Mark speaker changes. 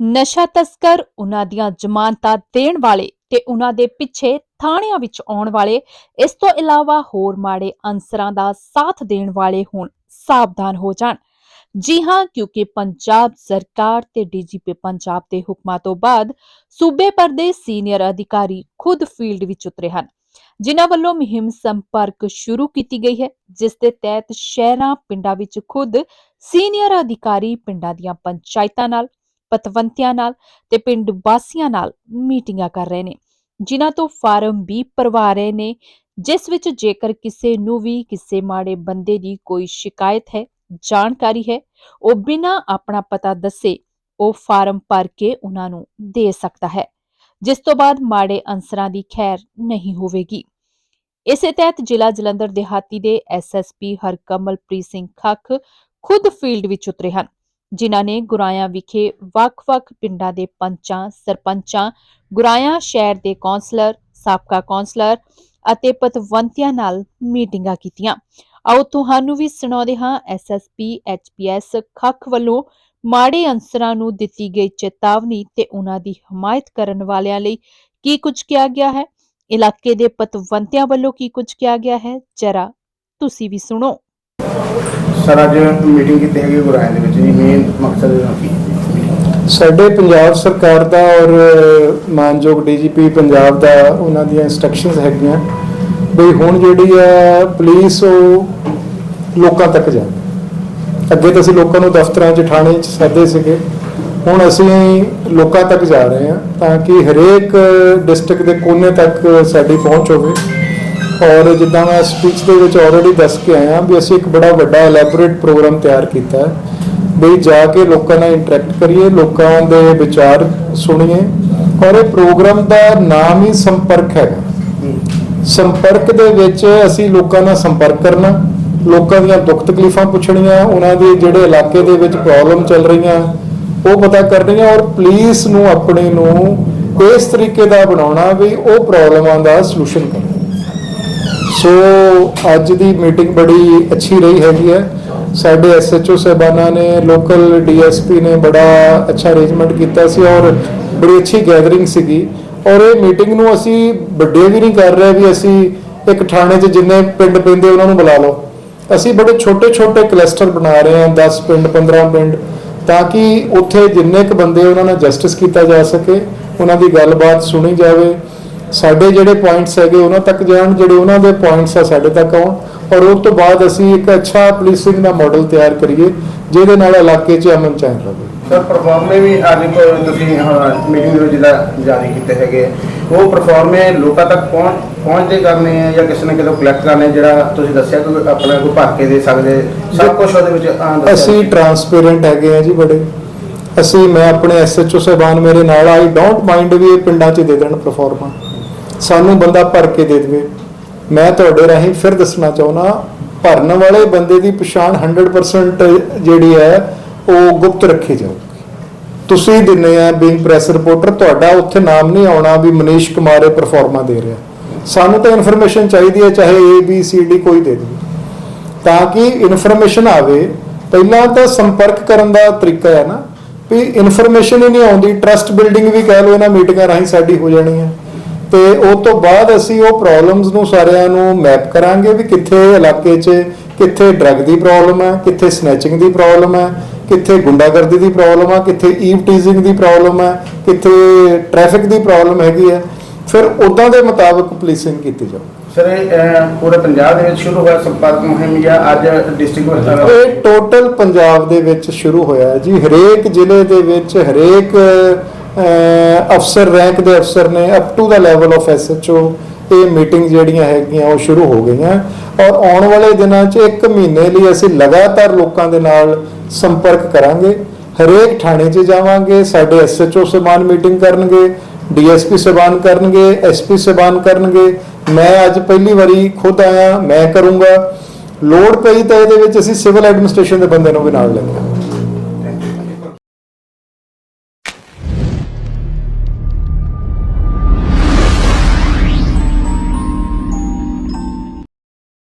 Speaker 1: ਨਸ਼ਾ ਤਸਕਰ ਉਹਨਾਂ ਦੀਆਂ ਜ਼ਮਾਨਤਾਂ ਦੇਣ ਵਾਲੇ ਤੇ ਉਹਨਾਂ ਦੇ ਪਿੱਛੇ ਥਾਣਿਆਂ ਵਿੱਚ ਆਉਣ ਵਾਲੇ, ਇਸ ਤੋਂ ਇਲਾਵਾ ਹੋਰ ਮਾੜੇ ਅਨਸਰਾਂ ਦਾ ਸਾਥ ਦੇਣ ਵਾਲੇ ਹੁਣ ਸਾਵਧਾਨ ਹੋ ਜਾਣ। ਜੀ ਹਾਂ, ਕਿਉਂਕਿ ਪੰਜਾਬ ਸਰਕਾਰ ਤੇ ਡੀਜੀਪੀ ਪੰਜਾਬ ਦੇ ਹੁਕਮਾਂ ਤੋਂ ਬਾਅਦ ਸੂਬੇ ਭਰ ਦੇ ਸੀਨੀਅਰ ਅਧਿਕਾਰੀ ਖੁਦ ਫੀਲਡ ਵਿੱਚ ਉਤਰੇ ਹਨ, ਜਿਨ੍ਹਾਂ ਵੱਲੋਂ ਮੁਹਿੰਮ ਸੰਪਰਕ ਸ਼ੁਰੂ ਕੀਤੀ ਗਈ ਹੈ, ਜਿਸ ਦੇ ਤਹਿਤ ਸ਼ਹਿਰਾਂ, ਪਿੰਡਾਂ ਵਿੱਚ ਖੁਦ ਸੀਨੀਅਰ ਅਧਿਕਾਰੀ ਪਿੰਡਾਂ ਦੀਆਂ ਪੰਚਾਇਤਾਂ ਨਾਲ ਪਤਵੰਤਿਆਂ ਨਾਲ ਤੇ ਪਿੰਡ ਵਾਸੀਆਂ ਨਾਲ ਮੀਟਿੰਗਾਂ ਕਰ ਰਹੇ ਨੇ। ਜਿਨ੍ਹਾਂ ਤੋਂ ਫਾਰਮ ਵੀ ਭਰਵਾ ਰਹੇ ਨੇ, ਜਿਸ ਵਿੱਚ ਜੇਕਰ ਕਿਸੇ ਨੂੰ ਵੀ ਕਿਸੇ ਮਾੜੇ ਬੰਦੇ ਦੀ ਕੋਈ ਸ਼ਿਕਾਇਤ ਹੈ, ਜਾਣਕਾਰੀ ਹੈ, ਉਹ ਬਿਨਾਂ ਆਪਣਾ ਪਤਾ ਦੱਸੇ ਉਹ ਫਾਰਮ ਭਰ ਕੇ ਉਹਨਾਂ ਨੂੰ ਦੇ ਸਕਦਾ ਹੈ, ਜਿਸ ਤੋਂ ਬਾਅਦ ਮਾੜੇ ਅਨਸਰਾਂ ਦੀ ਖੈਰ ਨਹੀਂ ਹੋਵੇਗੀ। ਇਸੇ ਤਹਿਤ ਜ਼ਿਲ੍ਹਾ ਜਲੰਧਰ ਦਿਹਾਤੀ ਦੇ ਐਸਐਸਪੀ ਹਰਕਮਲਪ੍ਰੀਤ ਸਿੰਘ ਖੱਖ ਖੁਦ ਫੀਲਡ ਵਿੱਚ ਉਤਰੇ ਹਨ। ਜਿਨ੍ਹਾਂ ਨੇ ਗੁਰਾਇਆ ਵਿਖੇ ਵੱਖ-ਵੱਖ ਪਿੰਡਾਂ ਦੇ ਪੰਚਾਂ, ਸਰਪੰਚਾਂ ਗੁਰਾਇਆ ਸ਼ਹਿਰ ਦੇ ਕੌਂਸਲਰ, ਸਾਬਕਾ ਕੌਂਸਲਰ ਅਤੇ ਪਤਵੰਤਿਆਂ ਨਾਲ ਮੀਟਿੰਗਾਂ ਕੀਤੀਆਂ। ਆਓ ਤੁਹਾਨੂੰ ਵੀ ਸੁਣਾਉਂਦੇ ਹਾਂ ਐਸਐਸਪੀ ਐਚਪੀਐਸ ਖੱਖ ਵੱਲੋਂ ਮਾੜੇ ਅਨਸਰਾਂ ਨੂੰ ਦਿੱਤੀ ਗਈ ਚੇਤਾਵਨੀ ਤੇ ਉਹਨਾਂ ਦੀ ਹਮਾਇਤ ਕਰਨ ਵਾਲਿਆਂ ਲਈ ਕੀ ਕੁਝ ਕਿਹਾ ਗਿਆ ਹੈ? ਇਲਾਕੇ ਦੇ ਪਤਵੰਤਿਆਂ ਵੱਲੋਂ ਕੀ ਕੁਝ ਕਿਹਾ ਗਿਆ ਹੈ? ਜਰਾ ਤੁਸੀਂ ਵੀ ਸੁਣੋ।
Speaker 2: ਸਰ, ਅੱਜ ਮੀਟਿੰਗ ਕੀਤੀ ਹੈਗੀ ਗੁਰਾਇਆ ਦੇ ਵਿੱਚ, ਜੀ ਮੇਨ ਮਕਸਦ ਇਹਦਾ ਕੀ? ਹੈ?
Speaker 3: ਸਾਡੇ ਪੰਜਾਬ ਸਰਕਾਰ ਦਾ ਔਰ ਮਾਨਯੋਗ ਡੀਜੀਪੀ ਪੰਜਾਬ ਦਾ ਉਹਨਾਂ ਦੀਆਂ ਇਨਸਟਰਕਸ਼ਨਸ ਹੈਗੀਆਂ ਵੀ ਹੁਣ ਜਿਹੜੀ ਆ ਪੁਲਿਸ ਉਹ ਲੋਕਾਂ ਤੱਕ ਜਾ ਅੱਗੇ ਤਾਂ ਅਸੀਂ ਲੋਕਾਂ ਨੂੰ ਦਫ਼ਤਰਾਂ 'ਚ ਥਾਣੇ 'ਚ ਸੱਦੇ ਸੀਗੇ। ਹੁਣ ਅਸੀਂ ਲੋਕਾਂ ਤੱਕ ਜਾ ਰਹੇ ਹਾਂ ਤਾਂ ਕਿ ਹਰੇਕ ਡਿਸਟ੍ਰਿਕਟ ਦੇ ਕੋਨੇ ਤੱਕ ਸਾਡੀ ਪਹੁੰਚ ਹੋਵੇ। ਔਰ ਜਿੱਦਾਂ ਮੈਂ ਸਪੀਚ ਦੇ ਵਿੱਚ ਆਲਰੇਡੀ ਦੱਸ ਕੇ ਆਇਆ ਵੀ ਅਸੀਂ ਇੱਕ ਬੜਾ ਵੱਡਾ ਐਲੈਬੋਰੇਟ ਪ੍ਰੋਗਰਾਮ ਤਿਆਰ ਕੀਤਾ ਹੈ ਵੀ ਜਾ ਕੇ ਲੋਕਾਂ ਨਾਲ ਇੰਟਰੈਕਟ ਕਰੀਏ, ਲੋਕਾਂ ਦੇ ਵਿਚਾਰ ਸੁਣੀਏ ਔਰ ਇਹ ਪ੍ਰੋਗਰਾਮ ਦਾ ਨਾਮ ਹੀ ਸੰਪਰਕ ਹੈਗਾ। ਸੰਪਰਕ ਦੇ ਵਿੱਚ ਅਸੀਂ ਲੋਕਾਂ ਨਾਲ ਸੰਪਰਕ ਕਰਨਾ, ਲੋਕਾਂ ਦੀਆਂ ਦੁੱਖ ਤਕਲੀਫਾਂ ਪੁੱਛਣੀਆਂ, ਉਹਨਾਂ ਦੇ ਜਿਹੜੇ ਇਲਾਕੇ ਦੇ ਵਿੱਚ ਪ੍ਰੋਬਲਮ ਚੱਲ ਰਹੀਆਂ, ਉਹ ਪਤਾ ਕਰਨੀਆਂ ਔਰ ਪੁਲਿਸ ਨੂੰ, ਆਪਣੇ ਨੂੰ ਇਸ ਤਰੀਕੇ ਦਾ ਬਣਾਉਣਾ ਵੀ ਉਹ ਪ੍ਰੋਬਲਮਾਂ ਦਾ ਸੋਲੂਸ਼ਨ ਕਰਨਾ। ਸੋ ਅੱਜ ਦੀ ਮੀਟਿੰਗ ਬੜੀ ਅੱਛੀ ਰਹੀ ਹੈਗੀ ਹੈ। ਸਾਡੇ ਐਸਐਚਓ ਸਾਹਿਬਾਨਾਂ ਨੇ ਲੋਕਲ ਡੀਐਸਪੀ ਨੇ ਬੜਾ ਅੱਛਾ ਅਰੇਂਜਮੈਂਟ ਕੀਤਾ ਸੀ ਔਰ ਬੜੀ ਅੱਛੀ ਗੈਦਰਿੰਗ ਸੀਗੀ। ਔਰ ਇਹ ਮੀਟਿੰਗ ਨੂੰ ਅਸੀਂ ਵੱਡੇ ਵੀ ਨਹੀਂ ਕਰ ਰਹੇ ਵੀ ਅਸੀਂ ਇੱਕ ਥਾਣੇ 'ਚ ਜਿੰਨੇ ਪਿੰਡ ਪੈਂਦੇ ਉਹਨਾਂ ਨੂੰ ਬੁਲਾ ਲਓ। ਅਸੀਂ ਬੜੇ ਛੋਟੇ ਛੋਟੇ ਕਲਸਟਰ ਬਣਾ ਰਹੇ ਹਾਂ 10 ਪਿੰਡ 15 ਪਿੰਡ, ਤਾਂ ਕਿ ਉੱਥੇ ਜਿੰਨੇ ਕ ਬੰਦੇ ਉਹਨਾਂ ਨਾਲ ਜਸਟਿਸ ਕੀਤਾ ਜਾ ਸਕੇ, ਉਹਨਾਂ ਦੀ ਗੱਲਬਾਤ ਸੁਣੀ ਜਾਵੇ। ਸਾਡੇ ਜਿਹੜੇ ਪੁਆਇੰਟਸ ਹੈਗੇ ਉਹਨਾਂ ਤੱਕ ਜਾਣ ਜਿਹੜੇ ਉਹਨਾਂ ਦੇ ਪੁਆਇੰਟਸ ਆ ਸਾਡੇ ਤੱਕ ਆਉਣ। ਔਰ ਉਸ ਤੋਂ ਬਾਅਦ ਅਸੀਂ ਇੱਕ ਅੱਛਾ ਪੁਲਿਸਿੰਗ ਦਾ ਮਾਡਲ ਤਿਆਰ ਕਰੀਏ ਜਿਹਦੇ ਨਾਲ ਇਲਾਕੇ 'ਚ ਅਮਨ ਚੈਨ ਰਹੇ।
Speaker 2: ਸਰ ਪਰਫਾਰਮੇ ਵੀ ਅੱਜ ਕੋਈ ਤੁਸੀਂ ਮੀਟਿੰਗ ਦੇ ਜਿਹੜਾ ਜਾਰੀ ਕੀਤੇ ਹੈਗੇ ਉਹ ਪਰਫਾਰਮੇ ਲੋਕਾਂ ਤੱਕ ਪਹੁੰਚ ਪਹੁੰਚਦੇ ਕਰਨੇ ਆ ਜਾਂ ਕਿਸੇ ਨੇ ਕਿਤੋਂ ਕਲੈਕਟ ਕਰਨੇ ਜਿਹੜਾ ਤੁਸੀਂ ਦੱਸਿਆ ਕਿ ਆਪਣਾ ਕੋਈ ਭਰ ਕੇ ਦੇ ਸਕਦੇ ਸਭ ਕੁਝ ਉਹਦੇ ਵਿੱਚ
Speaker 3: ਅਸੀਂ ਟਰਾਂਸਪੇਰੈਂਟ ਹੈਗੇ ਆ ਜੀ ਬੜੇ। ਅਸੀਂ ਮੈਂ ਆਪਣੇ ਐਸਐਚਓ ਸਾਹਿਬਾਨ ਮੇਰੇ ਨਾਲ ਆਈ ਡੋਂਟ ਮਾਈਂਡ ਵੀ ਇਹ ਪਿੰਡਾਂ 'ਚ ਦੇ ਦੇਣ ਪਰਫਾਰਮਾ ਸਾਨੂੰ ਬੰਦਾ ਭਰ ਕੇ ਦੇ ਦੇਵੇ। ਮੈਂ ਤੁਹਾਡੇ ਰਾਹੀਂ ਫਿਰ ਦੱਸਣਾ ਚਾਹੁੰਦਾ, ਭਰਨ ਵਾਲੇ ਬੰਦੇ ਦੀ ਪਛਾਣ 100% ਜਿਹੜੀ ਹੈ, ਉਹ ਗੁਪਤ ਰੱਖੀ ਜਾਊਗੀ। ਤੁਸੀਂ ਦਿੰਨੇ ਆ ਬੀਇੰਗ ਪ੍ਰੈਸ ਰਿਪੋਰਟਰ ਤੁਹਾਡਾ ਉੱਥੇ ਨਾਮ ਨਹੀਂ ਆਉਣਾ ਵੀ ਮਨੀਸ਼ ਕੁਮਾਰ ਇਹ ਪਰਫਾਰਮਾ ਦੇ ਰਿਹਾ। ਸਾਨੂੰ ਤਾਂ ਇਨਫੋਰਮੇਸ਼ਨ ਚਾਹੀਦੀ ਹੈ, ਚਾਹੇ ਏ ਬੀ ਸੀ ਡੀ ਕੋਈ ਦੇ ਦੇਵੇ। ਤਾਂ ਕਿ ਇਨਫੋਰਮੇਸ਼ਨ ਆਵੇ, ਪਹਿਲਾਂ ਤਾਂ ਸੰਪਰਕ ਕਰਨ ਦਾ ਤਰੀਕਾ ਹੈ ਨਾ, ਵੀ ਇਨਫੋਰਮੇਸ਼ਨ ਹੀ ਨਹੀਂ ਆਉਂਦੀ ਟਰਸਟ ਬਿਲਡਿੰਗ ਵੀ ਕਹਿ ਲਓ, ਇਹਨਾਂ ਮੀਟਿੰਗਾਂ ਰਾਹੀਂ ਸਾਡੀ ਹੋ ਜਾਣੀ ਹੈ ਤੇ ਉਸ ਤੋਂ ਬਾਅਦ ਅਸੀਂ ਉਹ ਪ੍ਰੋਬਲਮਸ ਨੂੰ ਸਾਰਿਆਂ ਨੂੰ ਮੈਪ ਕਰਾਂਗੇ ਵੀ ਕਿੱਥੇ ਇਲਾਕੇ 'ਚ ਕਿੱਥੇ ਡਰੱਗ ਦੀ ਪ੍ਰੋਬਲਮ ਹੈ ਕਿੱਥੇ ਸਨੈਚਿੰਗ ਦੀ ਪ੍ਰੋਬਲਮ ਹੈ ਕਿੱਥੇ ਗੁੰਡਾਗਰਦੀ ਦੀ ਪ੍ਰੋਬਲਮ ਹੈ ਕਿੱਥੇ ਈਵ ਟੀਜ਼ਿੰਗ ਦੀ ਪ੍ਰੋਬਲਮ ਹੈ ਕਿੱਥੇ ਟ੍ਰੈਫਿਕ ਦੀ ਪ੍ਰੋਬਲਮ ਹੈਗੀ ਹੈ। ਫਿਰ ਉਦਾਂ ਦੇ ਮੁਤਾਬਕ ਪੁਲਿਸਿੰਗ ਕੀਤੀ ਜਾਊ।
Speaker 2: ਸਰ ਇਹ ਪੂਰੇ ਪੰਜਾਬ ਦੇ ਵਿੱਚ ਸ਼ੁਰੂ ਹੋਇਆ ਸੰਪਰਕ ਮੁਹਿੰਮ ਜਾਂ ਅੱਜ ਡਿਸਟ੍ਰਿਕਟ ਵਿੱਚ
Speaker 3: ਇਹ ਟੋਟਲ ਪੰਜਾਬ ਦੇ ਵਿੱਚ ਸ਼ੁਰੂ ਹੋਇਆ ਹੈ ਜੀ। ਹਰੇਕ ਜ਼ਿਲ੍ਹੇ ਦੇ ਵਿੱਚ ਹਰੇਕ ਅਫਸਰ ਰੈਂਕ ਦੇ ਅਫਸਰ ਨੇ up to the level of SHO ਇਹ ਮੀਟਿੰਗ ਜਿਹੜੀਆਂ ਹੈਗੀਆਂ ਉਹ ਸ਼ੁਰੂ ਹੋ ਗਈਆਂ। ਔਰ ਆਉਣ ਵਾਲੇ ਦਿਨਾਂ 'ਚ ਇੱਕ ਮਹੀਨੇ ਲਈ ਅਸੀਂ ਲਗਾਤਾਰ ਲੋਕਾਂ ਦੇ ਨਾਲ ਸੰਪਰਕ ਕਰਾਂਗੇ। ਹਰੇਕ ਥਾਣੇ 'ਚ ਜਾਵਾਂਗੇ, ਸਾਡੇ ਐਸਐਚਓ ਸਮਾਨ ਮੀਟਿੰਗ ਕਰਨਗੇ ਡੀਐਸਪੀ ਸਬਾਨ ਕਰਨਗੇ ਐਸਪੀ ਸਬਾਨ ਕਰਨਗੇ। ਮੈਂ ਅੱਜ ਪਹਿਲੀ ਵਾਰੀ ਖੁਦ ਆਇਆ, ਮੈਂ ਕਰੂੰਗਾ। ਲੋੜ ਪਈ ਤਾਂ ਇਹਦੇ ਵਿੱਚ ਅਸੀਂ ਸਿਵਲ ਐਡਮਿਨਿਸਟ੍ਰੇਸ਼ਨ ਦੇ ਬੰਦੇ ਨੂੰ ਵੀ ਨਾਲ ਲੈਂਗੇ